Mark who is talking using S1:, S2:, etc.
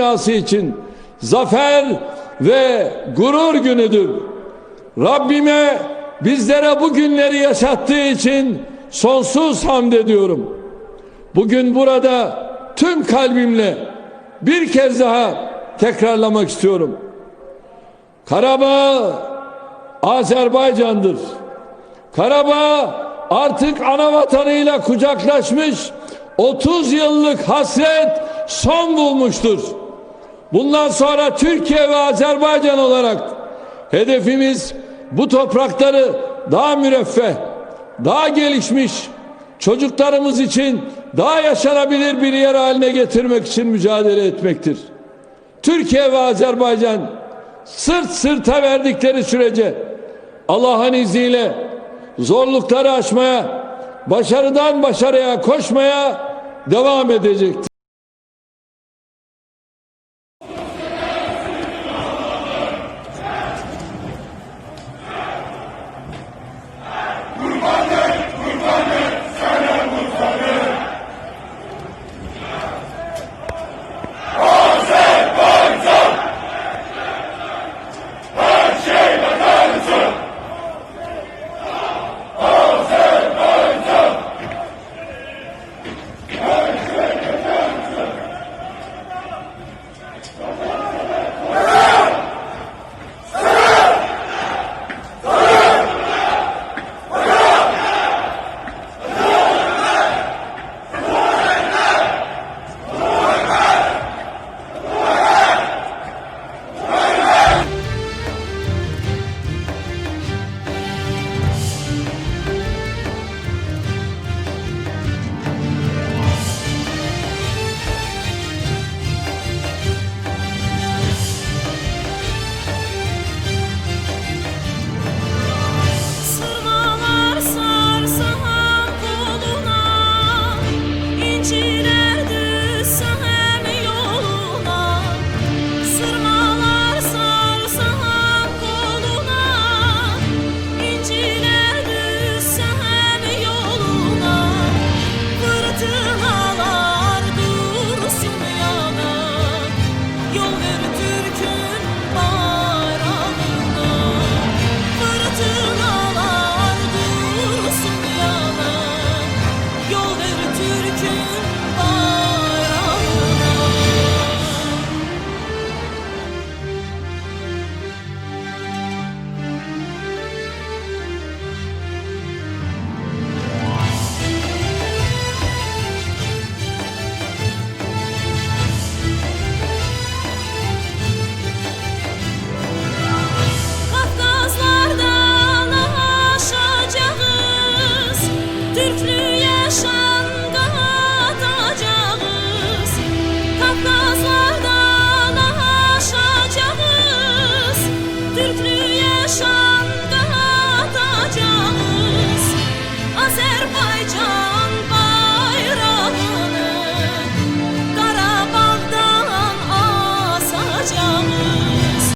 S1: dünyası için zafer ve gurur günüdür. Rabbime bizlere bu günleri yaşattığı için sonsuz hamd ediyorum. Bugün burada tüm kalbimle bir kez daha tekrarlamak istiyorum. Karabağ Azerbaycan'dır. Karabağ artık ana vatanıyla kucaklaşmış 30 yıllık hasret son bulmuştur. Bundan sonra Türkiye ve Azerbaycan olarak hedefimiz bu toprakları daha müreffeh, daha gelişmiş, çocuklarımız için daha yaşanabilir bir yer haline getirmek için mücadele etmektir. Türkiye ve Azerbaycan sırt sırta verdikleri sürece Allah'ın izniyle zorlukları aşmaya, başarıdan başarıya koşmaya devam edecektir.
S2: 说